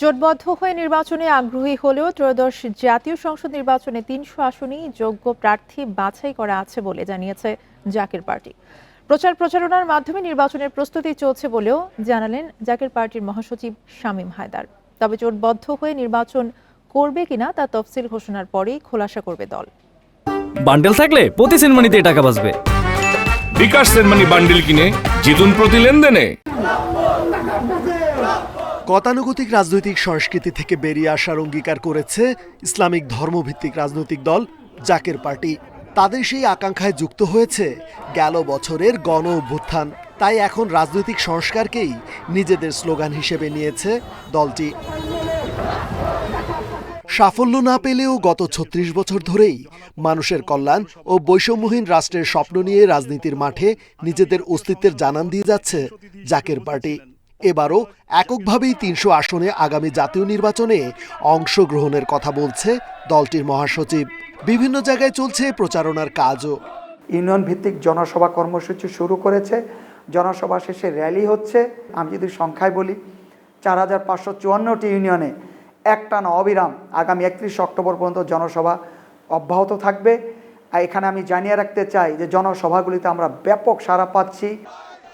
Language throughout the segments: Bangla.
জোটবদ্ধ হয়ে নির্বাচনে আগ্রহী হলেও ত্রয়োদশ জাতীয় সংসদ নির্বাচনে তিনশো আসনেই যোগ্য প্রার্থী বাছাই করা আছে বলে জানিয়েছে জাকের পার্টি। প্রচার প্রচারণার মাধ্যমে নির্বাচনের প্রস্তুতি চলছে বলেও জানালেন জাকের পার্টির মহাসচিব শামীম হায়দার। তবে জোটবদ্ধ হয়ে নির্বাচন করবে কিনা তা তফসিল ঘোষণার পরেই খোলাসা করবে দল। বান্ডেল থাকলে প্রতি সিনেমানিতে টাকা বাঁচবে। বিকাশ সেনমানি বান্ডিল কিনে জিতুন প্রতি লেনদেনে। গতানুগতিক রাজনৈতিক সংস্কৃতি থেকে বেরিয়ে আসার অঙ্গীকার করেছে ইসলামিক ধর্মভিত্তিক রাজনৈতিক দল জাকের পার্টি। তাদের সেই আকাঙ্ক্ষায় যুক্ত হয়েছে গেল বছরের গণ অভ্যুত্থান। তাই এখন রাজনৈতিক সংস্কারকেই নিজেদের স্লোগান হিসেবে নিয়েছে দলটি। সাফল্য না পেলেও গত ছত্রিশ বছর ধরেই মানুষের কল্যাণ ও বৈষম্যহীন রাষ্ট্রের স্বপ্ন নিয়ে রাজনীতির মাঠে নিজেদের অস্তিত্বের জানান দিয়ে যাচ্ছে জাকের পার্টি। এবারও এককভাবেই তিনশো আসনে আগামী জাতীয় নির্বাচনে অংশগ্রহণের কথা বলছে দলটির মহাসচিব। বিভিন্ন জায়গায় চলছে প্রচারণার কাজও। ইউনিয়ন ভিত্তিক জনসভা কর্মসূচি শুরু করেছে। জনসভা শেষে র্যালি হচ্ছে। আমি যদি সংখ্যায় বলি চার হাজার পাঁচশো চুয়ান্নটি ইউনিয়নে একটানা অবিরাম আগামী একত্রিশ অক্টোবর পর্যন্ত জনসভা অব্যাহত থাকবে। আর এখানে আমি জানিয়ে রাখতে চাই যে জনসভাগুলিতে আমরা ব্যাপক সাড়া পাচ্ছি।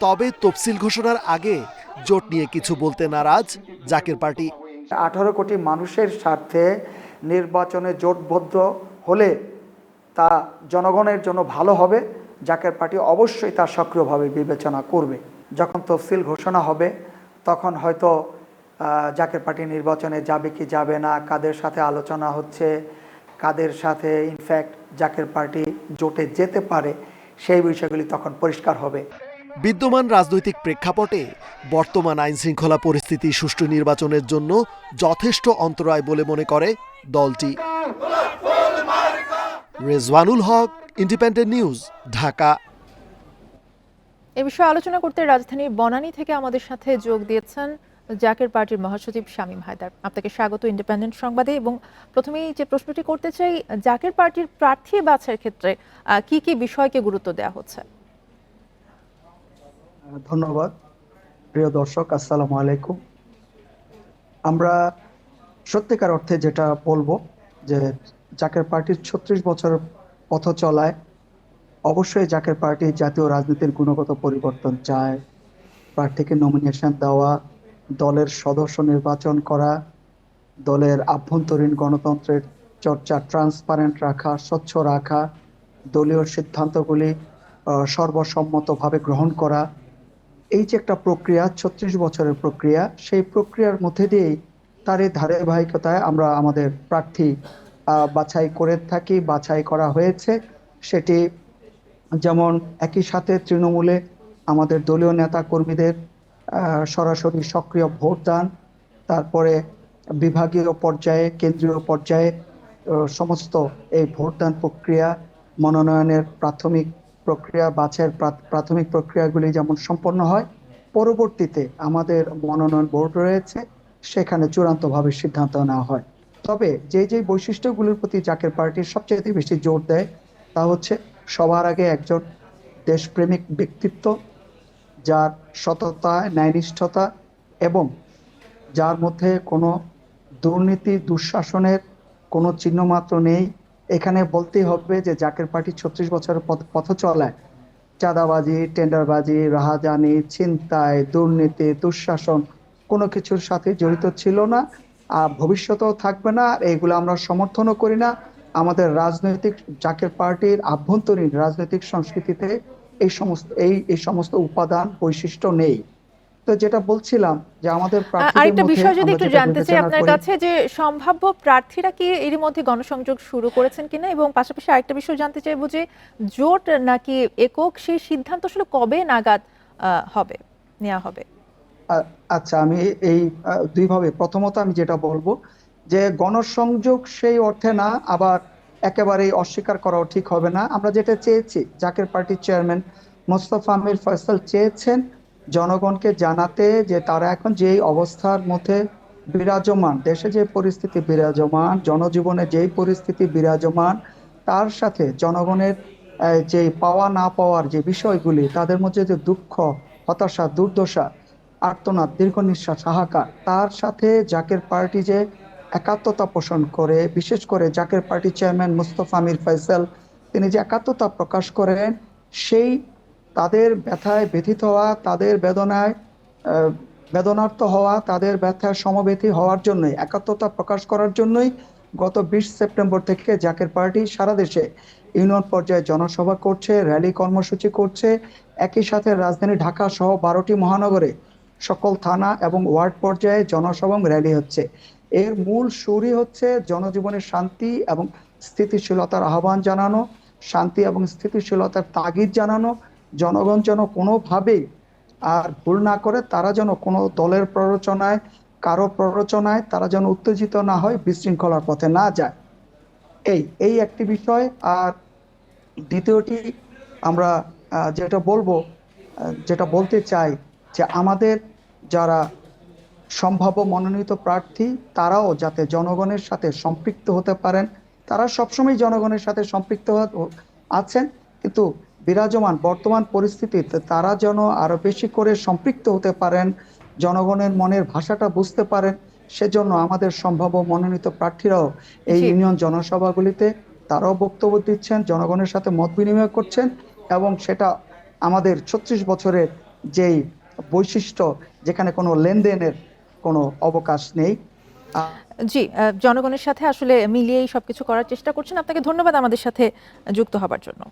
তবে তফসিল ঘোষণার আগে জোট নিয়ে কিছু বলতে নারাজ জাকের পার্টি। আঠারো কোটি মানুষের স্বার্থে নির্বাচনে জোটবদ্ধ হলে তা জনগণের জন্য ভালো হবে, জাকের পার্টি অবশ্যই তা সক্রিয়ভাবে বিবেচনা করবে। যখন তফসিল ঘোষণা হবে, তখন হয়তো জাকের পার্টি নির্বাচনে যাবে কি যাবে না, কাদের সাথে আলোচনা হচ্ছে, কাদের সাথে ইনফ্যাক্ট জাকের পার্টি জোটে যেতে পারে, সেই বিষয়গুলি তখন পরিষ্কার হবে। বিদ্যমান রাজনৈতিক প্রেক্ষাপটে বর্তমান আইন শৃঙ্খলা পরিস্থিতি সুষ্ঠু নির্বাচনের জন্য যথেষ্ট অন্তরায় বলে মনে করে দলটি। Rezwanul Haque independent news Dhaka. এ বিষয়ে আলোচনা করতে রাজধানীর বনানী থেকে আমাদের সাথে যোগ দিয়েছেন জাকের পার্টির মহাসচিব শামীম হায়দার। আপনাকে স্বাগত ইন্ডিপেন্ডেন্ট সংবাদে, এবং প্রথমেই যে প্রশ্নটি করতে চাই, জাকের পার্টির প্রার্থী বাছার ক্ষেত্রে কি কি বিষয়কে গুরুত্ব দেওয়া হচ্ছে? ধন্যবাদ। প্রিয় দর্শক, আসসালামু আলাইকুম। আমরা সত্যিকার অর্থে যেটা বলব যে জাকের পার্টির ছত্রিশ বছরের পথ চলায় অবশ্যই জাকের পার্টি জাতীয় রাজনীতির গুণগত পরিবর্তন চায়। প্রার্থীকে নমিনেশন দেওয়া, দলের সদস্য নির্বাচন করা, দলের আভ্যন্তরীণ গণতন্ত্রের চর্চা ট্রান্সপারেন্ট রাখা, স্বচ্ছ রাখা, দলীয় সিদ্ধান্তগুলি সর্বসম্মতভাবে গ্রহণ করা এই যে একটা প্রক্রিয়া, ছত্রিশ বছরের প্রক্রিয়া, সেই প্রক্রিয়ার মধ্যে দিয়েই তার এই ধারাবাহিকতায় আমরা আমাদের প্রার্থী বাছাই করে থাকি, বাছাই করা হয়েছে। সেটি যেমন একই সাথে তৃণমূলে আমাদের দলীয় নেতা কর্মীদের সরাসরি সক্রিয় ভোটদান তারপরে বিভাগীয় পর্যায়ে, কেন্দ্রীয় পর্যায়ে সমস্ত এই ভোটদান প্রক্রিয়া মনোনয়নের প্রাথমিক প্রক্রিয়া বাছাইয়ের প্রাথমিক প্রক্রিয়াগুলি যেমন সম্পন্ন হয়, পরবর্তীতে আমাদের মনোনয়ন বোর্ড রয়েছে, সেখানে চূড়ান্তভাবে সিদ্ধান্ত নেওয়া হয়। তবে যে যে বৈশিষ্ট্যগুলির প্রতি জাকের পার্টির সবচেয়ে বেশি জোর দেয়, তা হচ্ছে সবার আগে একজন দেশপ্রেমিক ব্যক্তিত্ব, যার সততা, ন্যায়নিষ্ঠতা এবং যার মধ্যে কোনো দুর্নীতি, দুঃশাসনের কোনো চিহ্নমাত্র নেই এখানে বলতেই হবে যে জাকের পার্টি ছত্রিশ বছরের পথ চলায়। চাঁদাবাজি, টেন্ডারবাজি, রাহাজানি, ছিনতাই, দুর্নীতি, দুঃশাসন, কোনো কিছুর সাথে জড়িত ছিল না, আর ভবিষ্যতেও থাকবে না এইগুলো আমরা সমর্থনও করি না। আমাদের রাজনৈতিক, জাকের পার্টির আভ্যন্তরীণ রাজনৈতিক সংস্কৃতিতে এই সমস্ত, এই এই সমস্ত উপাদান, বৈশিষ্ট্য নেই। তো যেটা বলছিলাম যে আমাদের আরেকটা বিষয় যদি একটু জানতে চাই আপনার কাছে যে সম্ভাব্য প্রার্থীরা কি মধ্যে গণসংযোগ শুরু করেছেন কিনা? এবং পাশাপাশি আরেকটা বিষয় জানতে চাইব যে জোট নাকি একক সেই সিদ্ধান্ত আসলে কবে নাগাদ হবে নেওয়া হবে? আচ্ছা আমি এই দুইভাবে। প্রথমত আমি যেটা বলব যে গণসংযোগ সেই অর্থে না আবার একেবারেই অস্বীকার করাও ঠিক হবে না। আমরা যেটা চেয়েছি জাকের পার্টির চেয়ারম্যান মোস্তফা আমির ফয়সাল চেয়েছেন জনগণকে জানাতে যে তারা এখন যেই অবস্থার মধ্যে বিরাজমান, দেশে যে পরিস্থিতি বিরাজমান, জনজীবনে যেই পরিস্থিতি বিরাজমান, তার সাথে জনগণের যে পাওয়া না পাওয়ার যে বিষয়গুলি, তাদের মধ্যে যে দুঃখ, হতাশা, দুর্দশা, আর্তনাদ, দীর্ঘ নিঃশ্বাস, হাহাকার, তার সাথে জাকের পার্টি যে একাত্মতা পোষণ করে, বিশেষ করে জাকের পার্টি চেয়ারম্যান মুস্তফা আমির ফয়সাল, তিনি যে একাত্মতা প্রকাশ করেন, সেই তাদের ব্যথায় ব্যথিত হওয়া, তাদের বেদনায় বেদনার্থ হওয়া, তাদের ব্যথায় সমবেথী হওয়ার জন্যই, একাত্মতা প্রকাশ করার জন্যই গত বিশ সেপ্টেম্বর থেকে জাকের পার্টি সারা দেশে ইউনিয়ন পর্যায়ে জনসভা করছে, র্যালি কর্মসূচি করছে। একই সাথে রাজধানী ঢাকা সহ বারোটি মহানগরে সকল থানা এবং ওয়ার্ড পর্যায়ে জনসভা র্যালি হচ্ছে। এর মূল সুরই হচ্ছে জনজীবনের শান্তি এবং স্থিতিশীলতার আহ্বান জানানো, শান্তি এবং স্থিতিশীলতার তাগিদ জানানো জনগণ যেন কোনোভাবেই আর ভুল না করে, তারা যেন কোনো দলের প্ররোচনায়, কারও প্ররোচনায় তারা যেন উত্তেজিত না হয়, বিশৃঙ্খলার পথে না যায়। এই এই একটি বিষয়। আর দ্বিতীয়টি আমরা যেটা বলব যেটা বলতে চাই যে আমাদের যারা সম্ভাব্য মনোনীত প্রার্থী, তারাও যাতে জনগণের সাথে সম্পৃক্ত হতে পারেন। তারা সবসময় জনগণের সাথে সম্পৃক্ত আছেন, কিন্তু বিরাজমান বর্তমান পরিস্থিতিতে তারা যেন আরও বেশি করে সম্পৃক্ত হতে পারেন জনগণের মনের ভাষাটা বুঝতে পারেন সেজন্য আমাদের সম্ভাব্য মনোনীত প্রার্থীরাও এই ইউনিয়ন জনসভাগুলিতে তারাও বক্তব্য দিচ্ছেন জনগণের সাথে মত বিনিময় করছেন এবং সেটা আমাদের ছত্রিশ বছরের যেই বৈশিষ্ট্য যেখানে কোনো লেনদেনের কোনো অবকাশ নেই। জি জনগণের সাথে আসলে মিলিয়েই সবকিছু করার চেষ্টা করছেন। আপনাকে ধন্যবাদ আমাদের সাথে যুক্ত হবার জন্য।